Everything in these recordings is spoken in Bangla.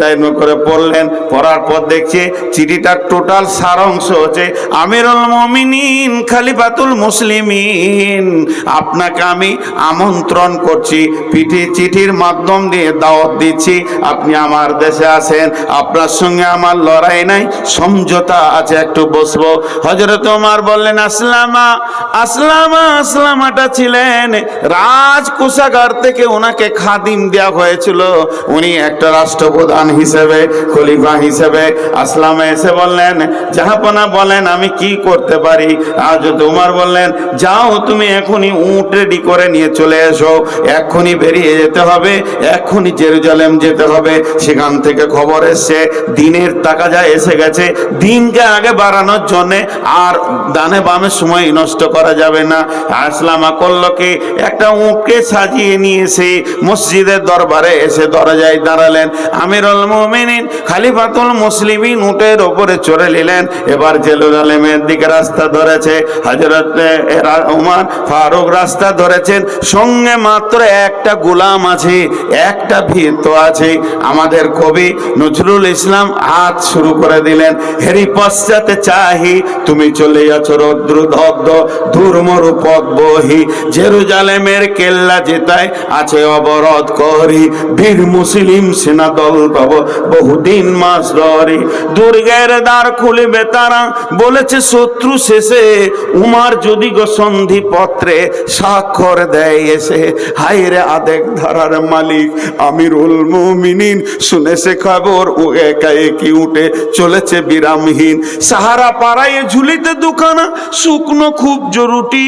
টাইম করে পড়লেন, পড়ার পর দেখছে চিঠিটার টোটাল সারাংশ হচ্ছে, আমিরুল মমিনিন খালিফাতুল মুসলিমিন, আপনাকে আমি আমন্ত্রণ করছি, পিঠে চিঠির মাধ্যম দিয়ে দাওয়াত দিচ্ছি, আপনি আমার দেশে আসেন আপনার সঙ্গে আমার লড়াই নাই, সমঝোতা আছে, একটু বসবো। হজরত ওমর বললেন, আসলামা আসলামা, আসলামাটা ছিলেন, রাজ কোষাগার থেকে ওনাকে খাদিম দেওয়া হয়েছিল, উনি একটা রাষ্ট্রপ্রধান হিসেবে, খলিফা হিসেবে আসলামে এসে বললেন, জাহাপনা বলেন, আমি কি করতে পারি? আজ তোমার বললেন, যাও, তুমি এখনই উট রেডি করে নিয়ে চলে এসো। এক্ষুনি বেরিয়ে যেতে হবে এক্ষুনি জেরুজালেম যেতে হবে। সেখান থেকে খবর এসছে, দিনের টাকা যা এসে গেছে। দিনকে আগে বাড়ানোর জন্যে আর দানে বামে সময় নষ্ট করা যাবে না। আসলামা করল কি, একটা উঁটকে সাজিয়ে নিয়ে এসে মসজিদের দরবারে এসে দরজায় দাঁড়ালেন। আমিরুল মুমিনিন, খালিফাতুল মুসলিমিন উটের ওপরে চড়ে নিলেন। এবার জেরুজালেমের দিকে রাস্তা ধরেছে। হযরত উমর ফারুক রাস্তা ধরেছেন। সঙ্গে মাত্র একটা গোলাম আছে, একটা ভীত আছে। আমাদের কবি নজরুল ইসলাম হাত শুরু করে দিলেন, হেরি পশ্চাতে চাহি, তুমি চলে যাচ্ছ রৌদ্র দগ্ধ ধুরমরু পথ বহি। জেরুজালেমের কেল্লা জেতায় আছে অবরোধ করি। বীর মুসলিম সেনা দল পাব বহুদিন মাস ধরে দুর্গের দ্বার খুলিবে তারা। বলেছে, শত্রু শেষে উমার যদি গো সন্ধি পত্রে স্বাক্ষর দেয় এসে হাইরে আদেক ধারার মালিক, আমিরুল মুমিনিন শুনেছে খবর, ও একা একই উঠে চলেছে বিরামহীন। সাহারা পাড়ায় ঝুলিতে দুখানা শুকনো খুব জরুটি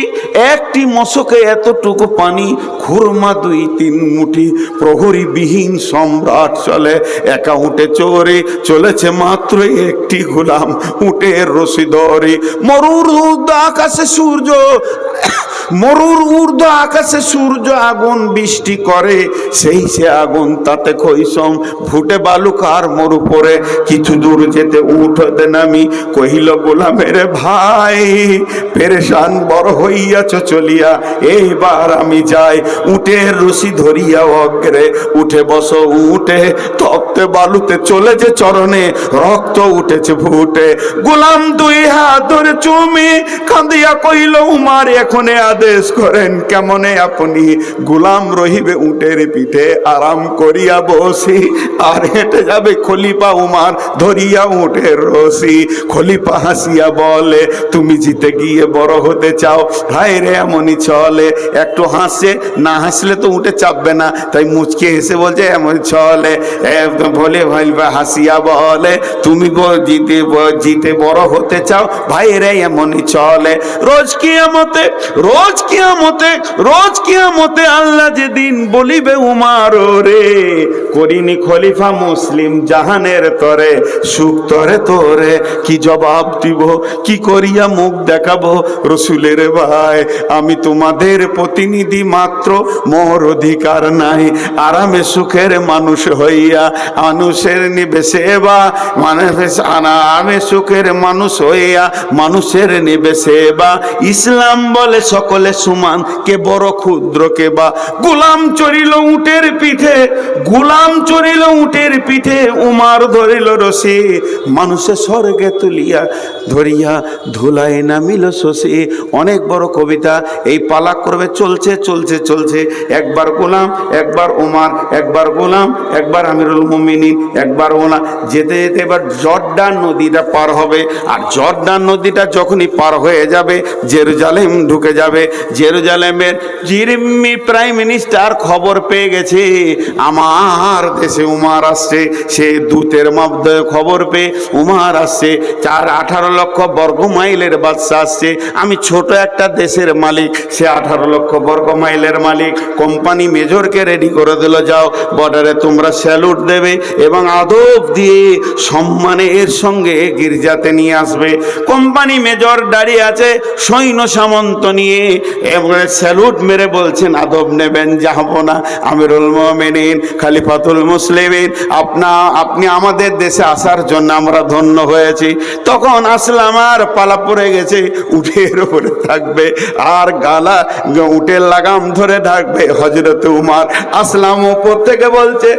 একটি মশকে এতটুকু পানি, খুরমা দুই তিন মুঠি প্রহরী বিহীন সম্রাট চলে একা উঠে চোরে চলেছে মাত্র একটি গোলাম। উটের রশি ধরে, মরুর উর্ধ্ব আকাশে সূর্য। মরুর ঊর্ধ্ব আকাশে সূর্য আগুন বৃষ্টি করে, সেই সে আগুন তাতে খৈসম। ফুটে বালুকার মরু পরে কিছু দূর যেতে উঠতে নামি। কহিল, গোলামের ভাই, পেরেশান বড় হইয়াছ চলিয়া, এইবার আমি যাই। উটের রশি ধরিয়া অগ্রে, উঠে বস, উঠে তপ্তে বালুতে চলে যে চরণে, রক্ত উঠেছে ফুটে। গোলাম দুই হাত ধরে চুমি কাঁদিয়া কহিল, উমার, এখনে আদেশ করেন কেমনে আপনি? গোলাম রহিবে উটের পিঠে, আরাম করিয়া বসি। আর হেঁটে যাবে খলিপা উমার, ধরিয়া উটের রসি খলিপা হাসিয়া বলে, তুমি জিতে গিয়ে বড় হতে চাও, হায় রে এমনই চলে। একটু হাসে, না হাসলে তো উঠে চাপবে না। তাই মুচকে হেসে বলছে এমন চলে। বলে, ভাই হাসিয়া বলে, তুমি জিতে জিতে বড় হতে চাও, ভাই রে এমনই চলে। রোজ কিয়ামতে রোজ কিয়ামতে রোজ কিয়ামতে আল্লাহ যেদিন বলিবে, উমার রে করিনি খলিফা মুসলিম জাহানের তরে, সুখ তরে তোরে, কি জবাব দিব, কি করিয়া মুখ দেখাবো রসুলের ভাই? আমি তোমাদের প্রতিনিধি মাত্র, মোর অধিকার নাই, আরামে সুখের মানুষ হইয়া মানুষের নিবে সেবা মানে আরামে সুখের মানুষ হইয়া মানুষের নিবে সেবা। ইসলাম বলে সকলে সমান, কে বড় ক্ষুদ্র কে বা। গোলাম চড়িল উটের পিঠে, গোলাম চড়িল উটের পিঠে, উমার ধরিল রসি মানুষে স্বর্গে তুলিয়া ধরিয়া ধুলাই নামিল শশী। অনেক বড় কবিতা, এই পালাক করবে চলছে চলছে চলছে। একবার গোলাম, একবার ওমার একবার গোলাম, একবার আমিরুল মুমিনিন একবার ওনা যেতে যেতে এবার জর্ডান নদীটা পার হবে। আর জর্ডান নদীটা যখনই পার হয়ে যাবে, জেরুজালেম ঢুকে যাবে। জেরুজালেমের জিরিমি প্রাইম মিনিস্টার খবর পেয়ে গেছে। আমার দেশে উমার আসছে, সে দূতের মাধ্যমে খবর পেয়ে উমার আসছে। চার আঠারো লক্ষ বর্গ মাইলের বাদশা আসছে। আমি ছোট একটা দেশের মালিক, সে আঠারো লক্ষ বর্গ মাইলের মালিক। কোম্পানি মেজরকে রেডি করে দিল, যাও বর্ডারে তোমরা স্যালুট দেবে। এবং আদব দিয়ে সম্মানে এর সঙ্গে গির্জাতে নিয়ে আসবে। কোম্পানি মেজর দাঁড়িয়ে আছে সৈন্য সামন্ত নিয়ে। এবারে স্যালুট মেরে বলছেন, আদব নেবেন, যাব না। আমিরুল মোমেনিন, খালিফাতুল মুসলিমিন, আপনা, আপনি আমাদের দেশে আসার জন্য আমরা ধন্য হয়েছি। তখন আসলাম আর পালা পড়ে গেছে উঠের উপরে থাকবে আর গালা, উটের লাগাম ধরে থাকবে হজরত উমার। আসলাম উপর থেকে বলছে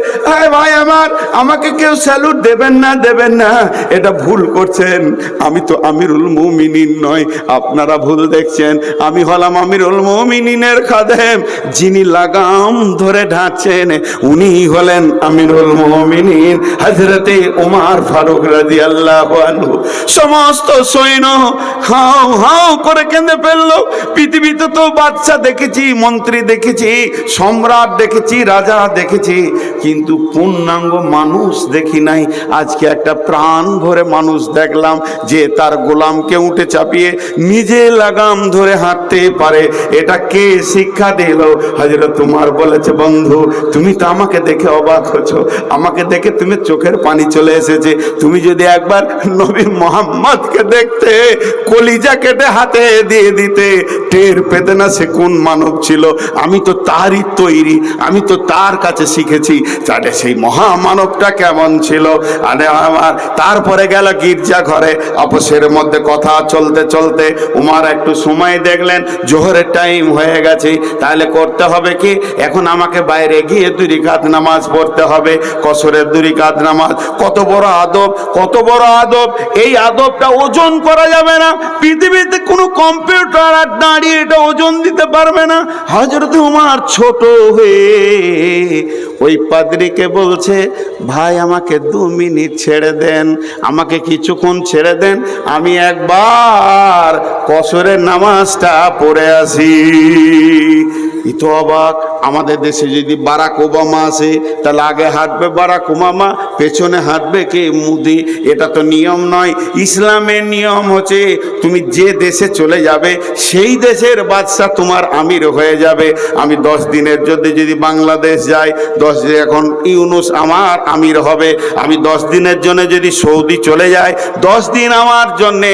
ভাই আমার ব্যাপার আমাকে কেউ স্যালুট দেবেন না দেবেন না। এটা ভুল করছেন। আমি তো আমিরুল মুমিনিন নয় আপনারা ভুল দেখছেন। আমি হলাম আমিরুল মুমিনিনের খাদেম। যিনি লাগাম ধরে ঢাকছেন, উনি হলেন আমিরুল মুমিনিন। হজরতে উমার ফারুক রাজি আল্লাহ সমস্ত সৈন্য হাও হাও করে কেঁদে ফেলল। পৃথিবীতে তো বাচ্চা দেখেছি, মন্ত্রী দেখেছি, সম্রাট দেখেছি, রাজা দেখেছি। কিন্তু পূর্ণাঙ্গ মানুষ দেখি নাই। আজকে একটা প্রাণ ভরে মানুষ দেখলাম যে তার গোলামকে উঠে চাপিয়ে নিজে লাগাম ধরে হাঁটতে পারে। এটা কে শিক্ষা দিল? হাজরা তোমার বলেছে, বন্ধু, তুমি তো আমাকে দেখে অবাক হচ্ছ আমাকে দেখে তুমি চোখের পানি চলে এসেছে। তুমি যদি একবার নবী মোহাম্মদকে দেখতে, কলিজা কেটে হাতে দিয়ে দিতে, টের পেতে না সে কোন মানব ছিল? আমি তো তারই তৈরি, আমি তো তার কাছে শিখেছি। তাহলে সেই মহামানবটা কেমন ছিল? আরে আমার, তারপরে গেল গির্জা ঘরে। অপসের মধ্যে কথা চলতে চলতে উমার একটু সময় দেখলেন, জোহরের টাইম হয়ে গেছে। তাহলে করতে হবে কি? এখন আমাকে বাইরে গিয়ে দুই রিকাত নামাজ পড়তে হবে, কসরের দুই রিকাত নামাজ। কত বড় আদব, কত বড় আদব। এই আদবটা ওজন করা যাবে না। পৃথিবীতে কোনো কম্পিউটার আর দাঁড়িয়ে এটা ওজন দিতে পারবে না। হজরত উমার ছোট হয়ে ওই পাদ্রিকে বলছে ভাই, আমাকে দু মিনিট ছেড়ে দেন, আমাকে কিছুক্ষণ ছেড়ে দেন, আমি একবার কসরের নামাজটা পড়ে আসি। ইতো অবাক আমাদের দেশে যদি বারাক ওবামা আসে তাহলে আগে হাঁটবে বারাক ওবামা, পেছনে হাঁটবে কে? মুদি। এটা তো নিয়ম নয়। ইসলামের নিয়ম হচ্ছে, তুমি যে দেশে চলে যাবে, সেই দেশের বাদশাহ তোমার আমির হয়ে যাবে। আমি দশ দিনের জন্য যদি বাংলাদেশ যাই, দশ দিন এখন ইউনুস আমার আমির হবে। আমি দশ দিনের জন্য যদি সৌদি চলে যাই, দশ দিন আমার জন্যে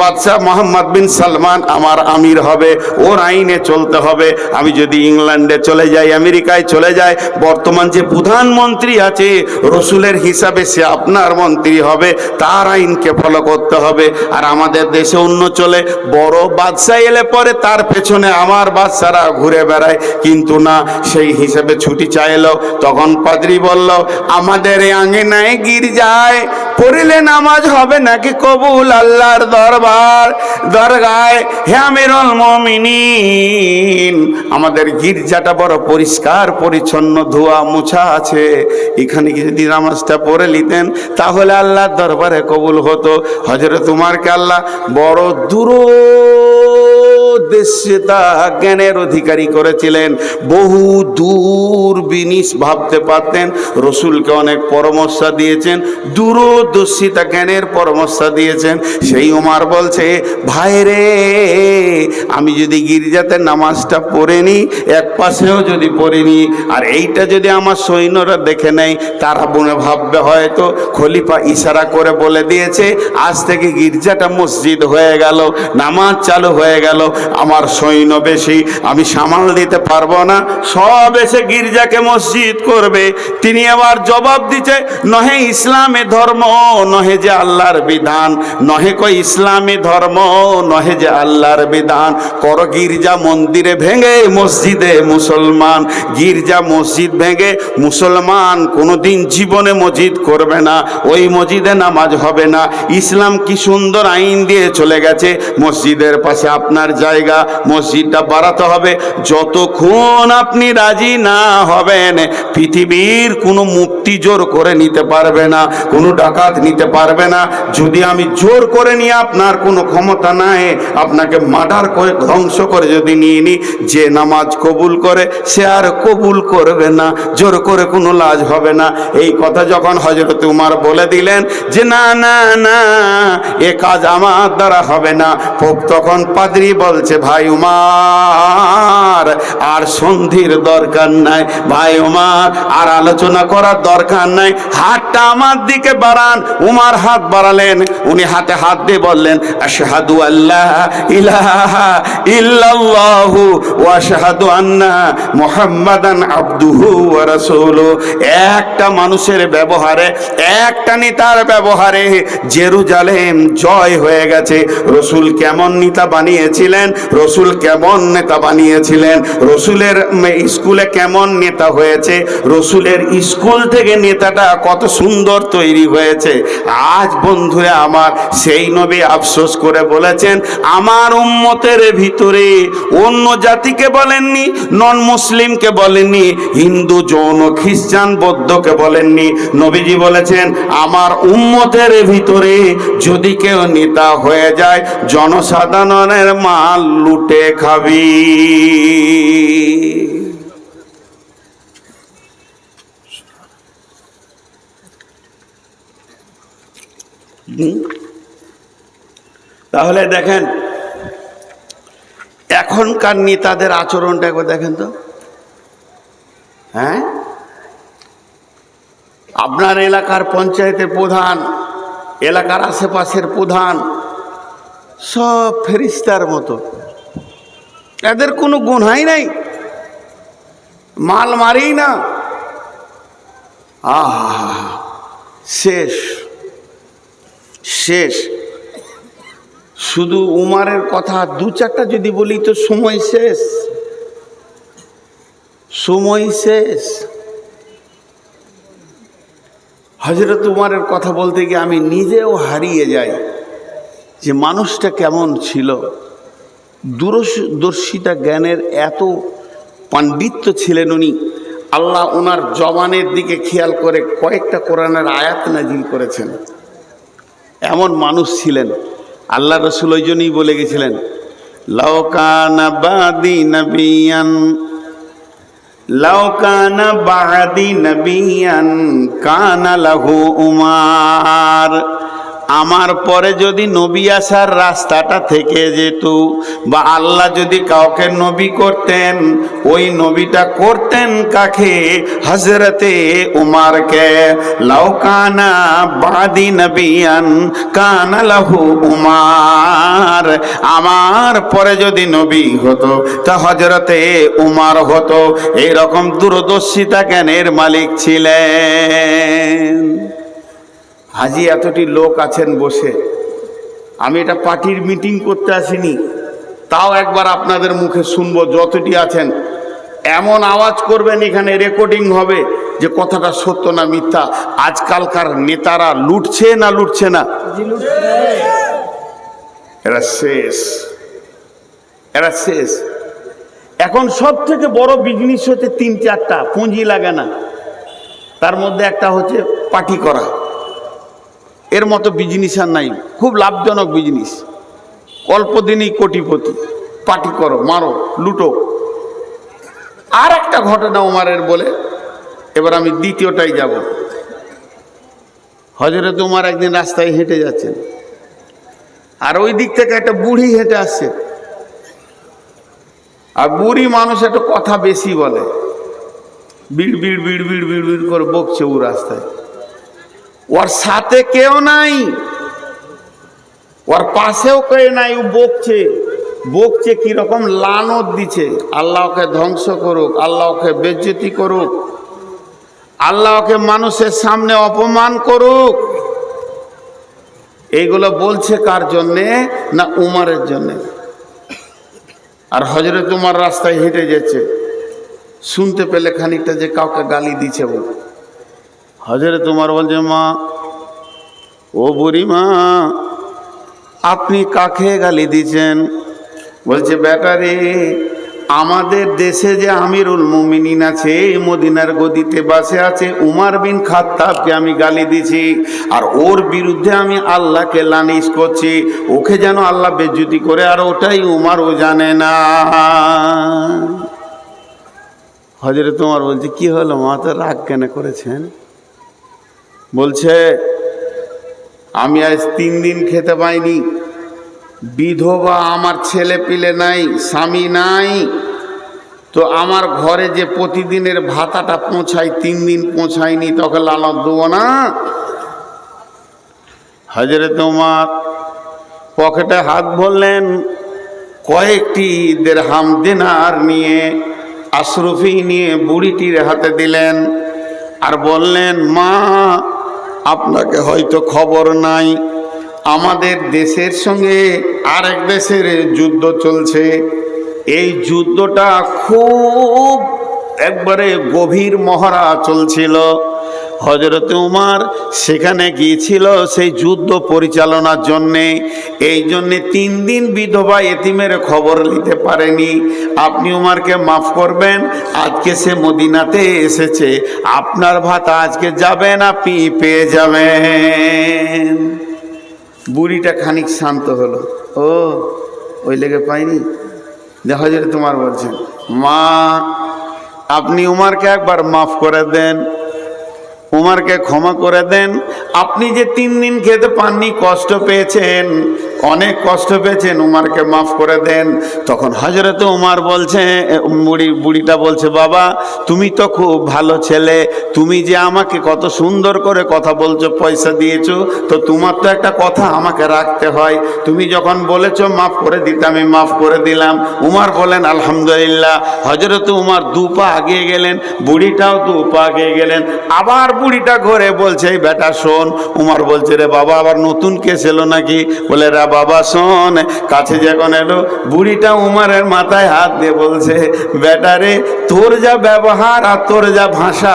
বাদশাহ মোহাম্মদ বিন সালমান আমার আমির হবে। ওর আইনে চলতে হবে। আমি যদি ইংল্যান্ডে চলে যাই আমেরিকায় চলে যায়, বর্তমান যে প্রধানমন্ত্রী আছে, রসুলের হিসাবে সে আপনার মন্ত্রী হবে, তার আইনকে ফলো করতে হবে। আর আমাদের দেশে অন্য চলে, বড় বাদশাহ এলে পরে তার পেছনে আমার বাচ্চারা ঘুরে বেড়ায়। কিন্তু না, সেই হিসাবে ছুটি চাইলো, তখন পাদ্রি বলল, আমাদের এই আঙিনায় গির্জায় পড়িলে নামাজ হবে নাকি কবুল আল্লাহর দরবার? দরগায়, হে আমিরুল মমিনিন, আমাদের গির্জাটা বড় পরিষ্কার, পরিচ্ছন্ন, ধোয়া মুছা আছে। এখানে কি যদি নামাজটা পড়ে নিতেন, তাহলে আল্লাহর দরবারে কবুল হতো। হজরে তোমার কে আল্লাহ বড় দূর দেশে তা জ্ঞানের অধিকারী করেছিলেন। বহু দূর বিনিশ ভাবতে পারতেন, রসুলকে অনেক পরামর্শ দিয়েছেন দূরদর্শিতা জ্ঞানের পরামর্শ দিয়েছেন। সেই উমার বলছে ভাইরে আমি যদি গির্জাতে নামাজটা পড়ে নিই এক পাশেও যদি পড়ে নিই আর এইটা যদি আমার সৈন্যরা দেখে নেয়, তারা মনে ভাববে হয়তো খলিফা ইশারা করে বলে দিয়েছে, আজ থেকে গির্জাটা মসজিদ হয়ে গেল, নামাজ চালু হয়ে গেল আমার সৈন্য বেশি, আমি সামাল দিতে পারব না। সব এসে গির্জাকে মসজিদ করবে। তিনি আবার জবাব দিচ্ছে নহে ইসলামে ধর্ম, নহে যে আল্লাহর বিধান। নহে কই ইসলামে ধর্ম, নহে যে আল্লাহর বিধান। কর গির্জা মন্দিরে ভেঙে, মসজিদে মুসলমান। গির্জা মসজিদ ভেঙে, মুসলমান কোনোদিন জীবনে মসজিদ করবে না। ওই মসজিদে নামাজ হবে না। ইসলাম কি সুন্দর আইন দিয়ে চলে গেছে। মসজিদের পাশে আপনার জায়গা মসজিদটা বাড়াতে হবে। যতক্ষণ আপনি রাজি না হবেন, পৃথিবীর কোনো মুক্তি জোর করে নিতে পারবে না, কোনো ডাকাত নিতে পারবে না। যদি আমি জোর করে নিয়ে আপনার কোনো ক্ষমতা নাই, আপনাকে মার্ডার করে ধ্বংস করে যদি নিয়ে নিই যে নামাজ কবুল করে, সে আর কবুল করবে না, জোর করে কোনো লাজ হবে না। এই কথা যখন হজরত উমার বলে দিলেন যে, না না না, এ কাজ আমার দ্বারা হবে না। তখন পাদ্রি বলছে ভাই উমার আর সন্ধির দরকার নাই। ভাই উমার, আর আলোচনা করার দরকার নাই। হাতটা আমার দিকে বাড়ান। উমার হাত বাড়ালেন। উনি হাতে হাত দিয়ে বললেন, আশহাদু আল্লাহ ইলাহা ইল্লাল্লাহু আন্না মুহাম্মাদান আবদুহু ওয়া একটা মানুষের ব্যবহারে, একটা নেতার ব্যবহারে জেরুজালেম জয় হয়ে গেছে। রসুল কেমন নেতা বানিয়েছিলেন? রসুল কেমন নেতা বানিয়েছিলেন? রসুলের স্কুলে কেমন নেতা হয়েছে? রসুলের স্কুল থেকে নেতাটা কত সুন্দর তৈরি হয়েছে। আজ বন্ধুরা আমার সেই নবী আফসোস করে বলেছেন, আমার উম্মতের ভিতরে অন্য জাতিকে বলেননি, নন মুসলিমকে বলেননি, হিন্দু, যৌন, খ্রিস্টান, বৌদ্ধকে বলেননি। নবীজি বলেছেন, আমার উম্মতের ভিতরে যদি কেউ নেতা হয়ে যায়, জনসাধারণের মাল লুটে খাবি? তাহলে দেখেন, এখনকার নেতাদের আচরণটা একবার দেখেন তো। হ্যাঁ? আপনার এলাকার পঞ্চায়েতের প্রধান, এলাকার আশেপাশের প্রধান, সব ফেরিস্তার মতো। এদের কোনো গুণাই নাই। মাল মারেই না। আহা শেষ। শেষ। শুধু উমারের কথা দু চারটা যদি বলি তো সময় শেষ। সময় শেষ। হজরত উমারের কথা বলতে গিয়ে আমি নিজেও হারিয়ে যাই যে মানুষটা কেমন ছিল। দূরদর্শিতা জ্ঞানের এত পাণ্ডিত্য ছিলেন উনি, আল্লাহ ওনার জবানের দিকে খেয়াল করে কয়েকটা কোরআনের আয়াত নাজিল করেছেন। এমন মানুষ ছিলেন, আল্লাহ রসুল ওই জন্যই বলে গেছিলেন লাউকানা বাদি নবিয়ান লাউকানা বাদি নবিয়ান কানা লাহু উমার। আমার পরে যদি নবী আসার রাস্তাটা থেকে যেত বা আল্লাহ যদি কাউকে নবী করতেন, ওই নবীটা করতেন কাকে? হজরতে উমারকে। লাউকানা বাদি নবিয়ান কানা লাহু উমার। আমার পরে যদি নবী হতো, তা হজরতে উমার হতো। এইরকম দূরদর্শিতা জ্ঞানের মালিক ছিলেন। হাজি এতটি লোক আছেন বসে। আমি এটা পার্টির মিটিং করতে আসিনি। তাও একবার আপনাদের মুখে শুনব যতটি আছেন। এমন আওয়াজ করবেন এখানে রেকর্ডিং হবে যে কথাটা সত্য না মিথ্যা। আজকালকার নেতারা লুটছে না লুটছে না? এরা শেষ। এরা শেষ। এখন সব থেকে বড় বিজনেস হচ্ছে তিন চারটা, পুঁজি লাগে না। তার মধ্যে একটা হচ্ছে পার্টি করা। এর মতো বিজনেস আর নাই। খুব লাভজনক বিজনেস অল্প দিনই কোটিপতি। পার্টি করো, মারো, লুটো। আর একটা ঘটনা উমারের বলে, এবার আমি দ্বিতীয়টাই যাব। হজরত উমার একদিন রাস্তায় হেঁটে যাচ্ছেন। আর ওই দিক থেকে একটা বুড়ি হেঁটে আসছে। আর বুড়ি মানুষ একটা কথা বেশি বলে। বিড় বিড় বিড় বিড় বিড় বিড় করে বকছে ও রাস্তায়। ওর সাথে কেউ নাই। ওর পাশেও কেউ নাই, ও বকছে। বকছে কীরকম লানত দিছে। আল্লাহকে ধ্বংস করুক, আল্লাহকে বেজ্জতি করুক, আল্লাহকে মানুষের সামনে অপমান করুক। এইগুলো বলছে কার জন্যে না উমারের জন্যে? আর হজরত উমার রাস্তায় হেঁটে যাচ্ছে। শুনতে পেলে খানিকটা যে কাউকে গালি দিছে বলে। হজরে তোমার বলছে, মা, ও বুড়ি মা, আপনি কাকে গালি দিচ্ছেন? বলছে ব্যাটারে আমাদের দেশে যে আমিরুল মুমিনিন আছে, মদিনার গদিতে বাসে আছে, উমার বিন খাত্তাবকে আমি গালি দিছি, আর ওর বিরুদ্ধে আমি আল্লাহকে লানিস করছি, ওকে যেন আল্লাহ বেজ্জুতি করে, আর ওটাই উমারও জানে না। হজরে তোমার বলছে, কি হলো মা, তো রাগ কেন করেছেন? বলছে, আমি আজ তিন দিন খেতে পাইনি। বিধবা আমার ছেলে পিলে নাই, স্বামী নাই। তো আমার ঘরে যে প্রতিদিনের ভাতাটা পৌঁছায় তিন দিন পৌঁছায়নি তখন লালত দেবো না? হাজারে তোমার পকেটে হাত ভরলেন, কয়েকটি দেড়হাম দিনার নিয়ে, আশরফি নিয়ে বুড়িটির হাতে দিলেন আর বললেন, মা আপনাকে হয়তো খবর নাই। আমাদের দেশের সঙ্গে আরেক দেশের যুদ্ধ চলছে। এই যুদ্ধটা খুব একবারে গভীর মহড়া চলছিল। হজরত উমার সেখানে গিয়েছিল সেই যুদ্ধ পরিচালনার জন্যে। এই জন্যে তিন দিন বিধবা এতিমের খবর নিতে পারেনি। আপনি উমারকে মাফ করবেন, আজকে সে মদিনাতে এসেছে। আপনার ভাত আজকে যাবেন আপনি পেয়ে যাবেন। বুড়িটা খানিক শান্ত হলো। ও, ওই লেগে পাইনি? দেখা যায় তোমার বলছেন। মা, আপনি উমারকে একবার মাফ করে দেন। উমারকে ক্ষমা করে দেন। আপনি যে তিন দিন খেতে পাননি, কষ্ট পেয়েছেন। অনেক কষ্ট পেয়েছেন, উমারকে মাফ করে দেন। তখন হজরত উমার বলছে বুড়ি, বুড়িটা বলছে, বাবা, তুমি তো খুব ভালো ছেলে। তুমি যে আমাকে কত সুন্দর করে কথা বলছো, পয়সা দিয়েছ, তো তোমার তো একটা কথা আমাকে রাখতে হয়। তুমি যখন বলেছ মাফ করে দিতে, আমি মাফ করে দিলাম। উমার বলেন, আলহামদুলিল্লাহ। হজরত উমার দু পা আগিয়ে গেলেন, বুড়িটাও দু পা আগিয়ে গেলেন। আবার বুড়িটা ঘরে বলছে, "এই বেটা শোন। উমার বলছে, রে বাবা, আবার নতুন কেস এলো নাকি? বলে, রা বাবা, শোন। কাছে যখন এলো, বুড়িটা উমারের মাথায় হাত দিয়ে বলছে, বেটা রে, তোর যা ব্যবহার আর তোর যা ভাষা,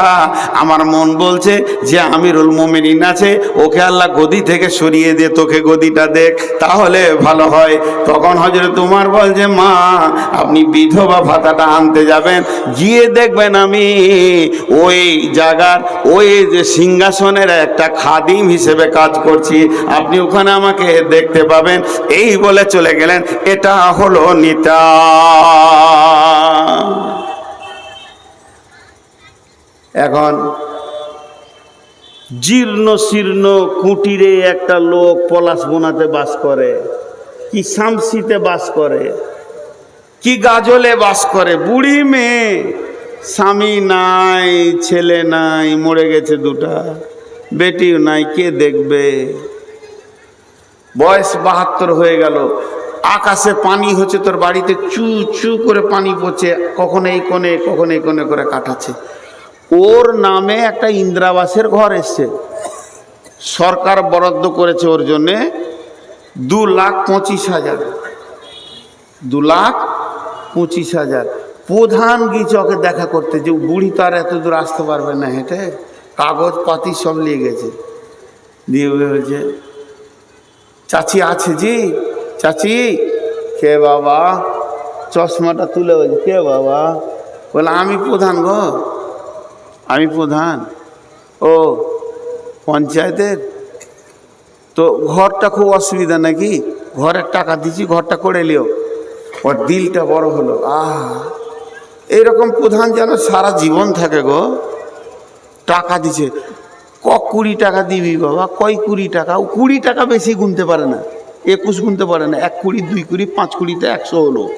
আমার মন বলছে যে আমিরুল মোমিনিন আছে, ওকে আল্লাহ গদি থেকে সরিয়ে দিয়ে তোকে গদিটা দেখ, তাহলে ভালো হয়। তখন হজরত উমার বলছে, মা, আপনি বিধবা ভাতাটা আনতে যাবেন, গিয়ে দেখবেন আমি ওই জায়গার ওই যে সিংহাসনের একটা খাদিম হিসেবে কাজ করছি, আপনি ওখানে আমাকে দেখতে পাবেন। এই বলে চলে গেলেন, এটা হলো নিতা। এখন জীর্ণ শীর্ণ কুটিরে একটা লোক পলাশ বোনাতে বাস করে, কি শামসিতে বাস করে, কি গাজলে বাস করে, বুড়ি মেয়ে। স্বামী নাই, ছেলে নাই, মরে গেছে দুটা, বেটিও নাই, কে দেখবে? বয়স বাহাত্তর হয়ে গেল, আকাশে পানি হচ্ছে, তোর বাড়িতে চু চু করে পানি পড়ছে, কখন এই কোণে, কখন এই কোণে করে কাটাচ্ছে। ওর নামে একটা ইন্দিরাবাসের ঘর এসছে। সরকার বরাদ্দ করেছে ওর জন্যে দু লাখ পঁচিশ হাজার। দু লাখ পঁচিশ হাজার। প্রধান ওকে দেখা করতে যে বুড়ি তো আর এত দূর আসতে পারবে না হেঁটে, কাগজ পাতি সব নিয়ে গেছে। দিয়ে বলছে, চাচি আছে জি, চাচি, কে বাবা? চশমাটা তুলে বলছে, কে বাবা? বলে, আমি প্রধান গো, আমি প্রধান। ও, পঞ্চায়েতের? তো ঘরটা খুব অসুবিধা নাকি? ঘরের টাকা দিছি, ঘরটা করে লিও ওর দিলটা বড় হলো, আহ! এইরকম প্রধান যেন সারা জীবন থাকে গো। টাকা দিছে। ক কুড়ি টাকা দিবি বাবা? কয় কুড়ি টাকা? ও কুড়ি টাকা বেশি গুনতে পারে না। একুশ গুনতে পারে না। এক কুড়ি, দুই কুড়ি, পাঁচ কুড়িতে একশো হলো।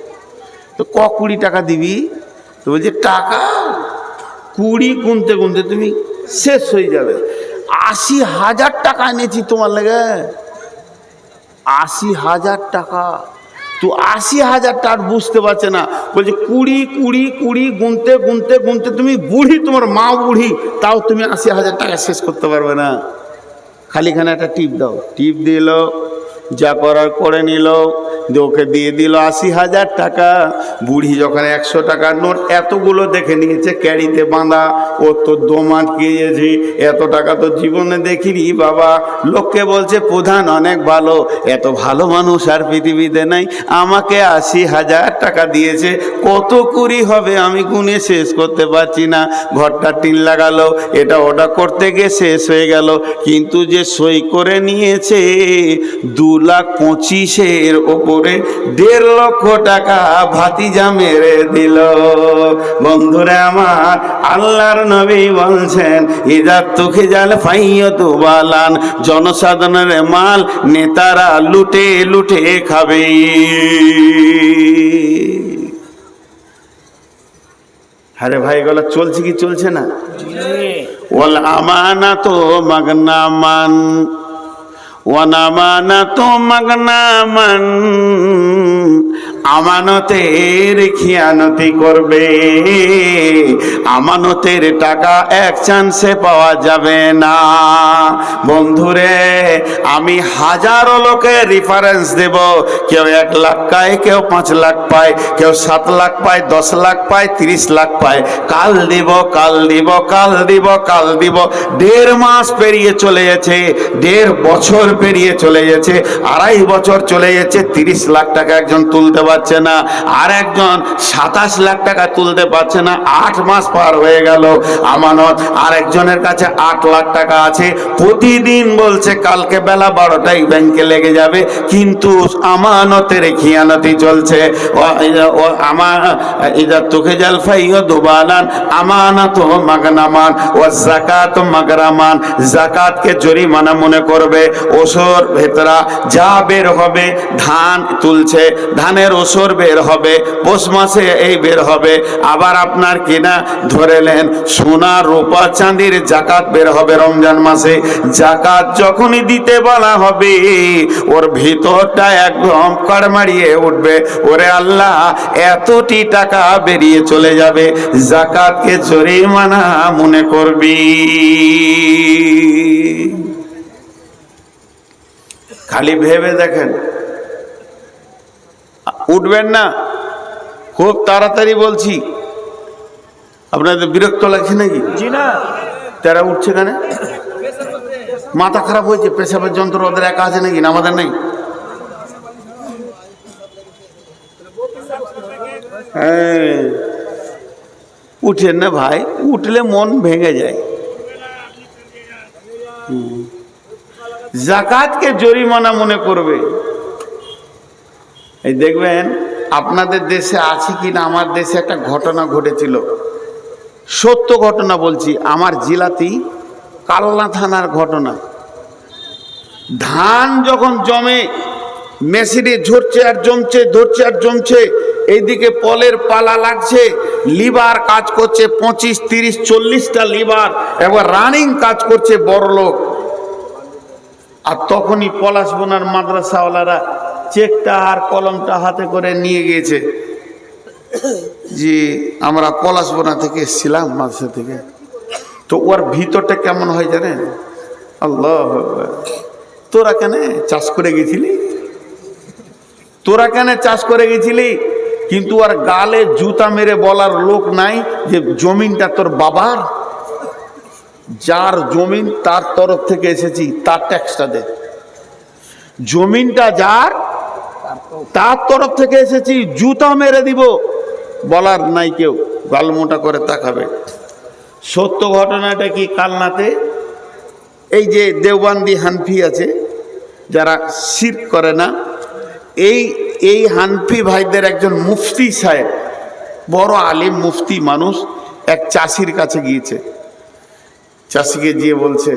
তো ক কুড়ি টাকা দিবি? তো বলছে, টাকা? কুড়ি গুনতে গুনতে তুমি শেষ হয়ে যাবে। আশি হাজার টাকা এনেছি তোমার লেগে। আশি হাজার টাকা। তো আশি হাজার টাট বুঝতে পারছে না। বলছে, কুড়ি কুড়ি কুড়ি, গুনতে গুনতে গুনতে তুমি বুড়ি, তোমার মা বুড়ি, তাও তুমি আশি হাজার টাকা শেষ করতে পারবে না। খালিখানে একটা টিপ দাও। টিপ দিল যা করার করে নিল। ওকে দিয়ে দিল আশি হাজার টাকা। বুড়ি যখন একশো টাকার নোট এতগুলো দেখে নিয়েছে, ক্যারিতে বাঁধা। ও তো দম আটকিয়েছি এত টাকা তো জীবনে দেখিনি বাবা। লোককে বলছে, প্রধান অনেক ভালো। এত ভালো মানুষ আর পৃথিবীতে নাই। আমাকে আশি হাজার টাকা দিয়েছে। কত কুড়ি হবে আমি গুনে শেষ করতে পারছি না। ঘরটা টিন লাগালো। এটা ওটা করতে গিয়ে শেষ হয়ে গেল। কিন্তু যে সই করে নিয়েছে, দু লাখ পঁচিশের ওপরে দেড় লক্ষ টাকা ভাতিজা মেরে দিল। বন্ধুরা আমার আল্লাহর নবী বলছেন ইজার তোকে জাল ফাইয় তো বালান জনসাধারণের মাল নেতারা লুটে লুটে খাবে। আরে ভাই এগুলো চলছে কি চলছে না? ওয়াল আমানাতো মাগনামান। ওয়ানামানাতো মাগনামান আমানতের খিয়ানতি করবে। আমানতের টাকা এক চান্সে পাওয়া যাবে না। বন্ধুরে, আমি হাজারো লোকের রেফারেন্স দেব। কেউ এক লাখ পায়, কেউ পাঁচ লাখ পায়, কেউ সাত লাখ পায়, দশ লাখ পায়, তিরিশ লাখ পায়। কাল দিব কাল দিব কাল দিব কাল দিব। দেড় মাস পেরিয়ে চলে গেছে, দেড় বছর পেরিয়ে চলে গেছে, আড়াই বছর চলে গেছে, তিরিশ লাখ টাকা একজন তুলতে পারছে না। আর সাতাশ লাখ টাকা তুলতে পারছে না। আট মাস পার হয়ে গেল। আমানত আর একজনের কাছে আট লাখ টাকা আছে। প্রতিদিন বলছে, কালকে বেলা বারোটায় ব্যাংকে লেগে যাবে। কিন্তু আমানতের খিয়ানতি চলছে। ও- ও- ও আমার ইদা তোকে জালফাইও দুবালান, আমানত মাগনামান, ও জাকাত মাগরামান। জাকাতকে জরিমানা মনে করবে। ওসর ভেতরা যা বের হবে, ধান তুলছে। ধানের ওসর বের হবে, পৌষ মাসে এই বের হবে। আবার আপনার কিনা ধরেলেন সোনা, রূপা, চাঁদির জাকাত বের হবে রমজান মাসে। জাকাত যখনই দিতে বলা হবে, ওর ভিতরটা একদম কড়মাড়িয়ে উঠবে। ওরে আল্লাহ, এতটি টাকা বেরিয়ে চলে যাবে। জাকাতকে জরিমানা মনে করবি। খালি ভেবে দেখেন। উঠবেন না। খুব তাড়াতাড়ি বলছি। আপনাদের বিরক্ত লাগছে নাকি? জি না। তারা উঠছে কেন মাথা খারাপ হয়েছে পেশাবের যন্ত্র ওদের একা আছে নাকি? না আমাদের নেই? হ্যাঁ। উঠেন না ভাই উঠলে মন ভেঙে যায়। জাকাতকে জরিমানা মনে করবে। এই দেখবেন, আপনাদের দেশে আছে কি না আমার দেশে একটা ঘটনা ঘটেছিল। সত্য ঘটনা বলছি, আমার জেলাতেই কালনা থানার ঘটনা। ধান যখন জমে, মেশিনে ঝরছে আর জমছে, ধরছে আর জমছে, এইদিকে পলের পালা লাগছে, লিভার কাজ করছে পঁচিশ, তিরিশ, চল্লিশটা লিভার, একবার রানিং কাজ করছে বড় লোক আর তখনই পলাশ বোনার মাদ্রাসাওয়ালারা চেকটা আর কলমটা হাতে করে নিয়ে গিয়েছে। যে আমরা পলাশ বোনা থেকে এসেছিলাম মাদ্রাসা থেকে। তো ওর ভিতরটা কেমন হয় জানেন? আল্লাহ তোরা কেন চাষ করে গেছিলি? তোরা কেন চাষ করে গেছিলি? কিন্তু আর গালে জুতা মেরে বলার লোক নাই যে জমিনটা তোর বাবার? যার জমিন তার তরফ থেকে এসেছি, তার ট্যাক্সটা দে। জমিনটা যার তার তরফ থেকে এসেছি, জুতা মেরে দিব। বলার নাই কেউ গালমোটা করে তাকাবে। সত্য ঘটনাটা কি কালনাতে? এই যে দেওবান্দি হানফি আছে, যারা শির করে না, এই এই হানফি ভাইদের একজন মুফতি সাহেব, বড় আলিম মুফতি মানুষ, এক চাষির কাছে গিয়েছে। চাষিকে গিয়ে বলছে,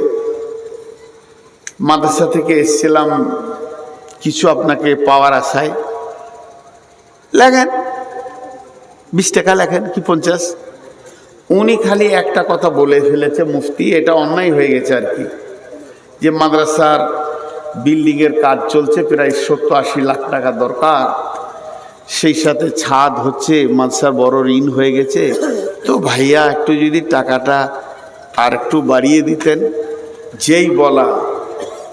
মাদ্রাসা থেকে এসেছিলাম কিছু আপনাকে পাওয়ার আশায়। লেখেন, বিশ টাকা লেখেন, কি পঞ্চাশ? উনি খালি একটা কথা বলে ফেলেছে, মুফতি, এটা অন্যায় হয়ে গেছে আর কি। যে মাদ্রাসার বিল্ডিংয়ের কাজ চলছে, প্রায় সত্তর আশি লাখ টাকা দরকার। সেই সাথে ছাদ হচ্ছে, মাদ্রাসার বড় ঋণ হয়ে গেছে। তো ভাইয়া, একটু যদি টাকাটা আর একটু বাড়িয়ে দিতেন, যেই বলা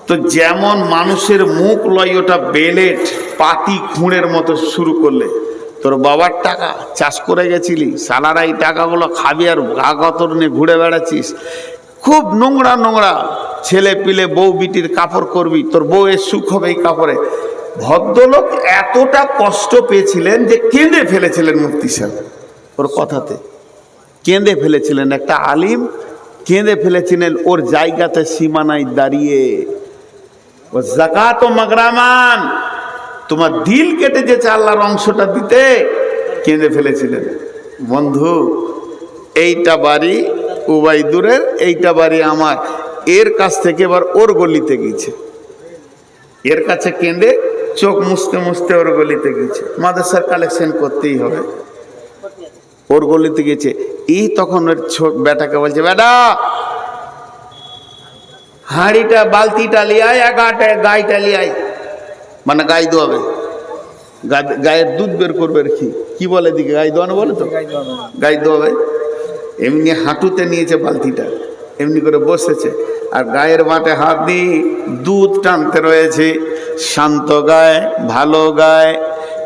তো যেমন মানুষের মুখ লয় ওটা বেলেট, পাতি খুঁড়ের মতো শুরু করলে। তোর বাবার টাকা, চাষ করে গেছিলি সালারা এই টাকাগুলো খাবি আর গা গতর নিয়ে ঘুরে বেড়াচ্ছিস। খুব নোংরা নোংরা ছেলে পিলে বউ বিটির কাপড় করবি, তোর বউয়ের সুখ হবে এই কাপড়ে। ভদ্রলোক এতটা কষ্ট পেয়েছিলেন যে কেঁদে ফেলেছিলেন মুফতি সাহেব ওর কথাতে। কেঁদে ফেলেছিলেন একটা আলিম, কেঁদে ফেলেছিলেন ওর জায়গাতে সীমানায় দাঁড়িয়ে। ও মাগরামান। তোমার দিল কেটে যে আল্লাহর অংশটা দিতে কেঁদে ফেলেছিলেন। বন্ধু, এইটা বাড়ি উবাইদুরের, এইটা বাড়ি আমার। এর কাছ থেকে এবার ওর গলিতে গিয়েছে। এর কাছে কেঁদে চোখ মুছতে মুছতে ওর গলিতে গিয়েছে। মাদ্রাসার কালেকশন করতেই হবে। ওর গলিতে গেছে এই তখন ওর ছোট বেটাকে বলছে, বেটা হাঁড়িটা বালতিটা লিয়ে আয় আর গাটা গাইটা লিয়ে আয় মানে গাই দোয়াবে গায়ের দুধ বের করবে আর কি। কি বলে দিকে গাই দোয়ানো বলে তো? গাই দোয়াবে এমনি হাঁটুতে নিয়েছে বালতিটা। এমনি করে বসেছে। আর গায়ের বাটে হাত দিয়ে দুধ টানতে রয়েছে। শান্ত গায় ভালো গায়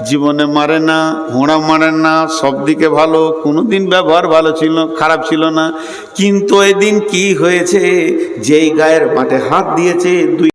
জীবনে মারে না হোঁড়া মারে না, সব দিকে ভালো কোনো দিন ব্যবহার ভালো ছিল, খারাপ ছিল না। কিন্তু এদিন কি হয়েছে? যেই গায়ের মাঠে হাত দিয়েছে, দুই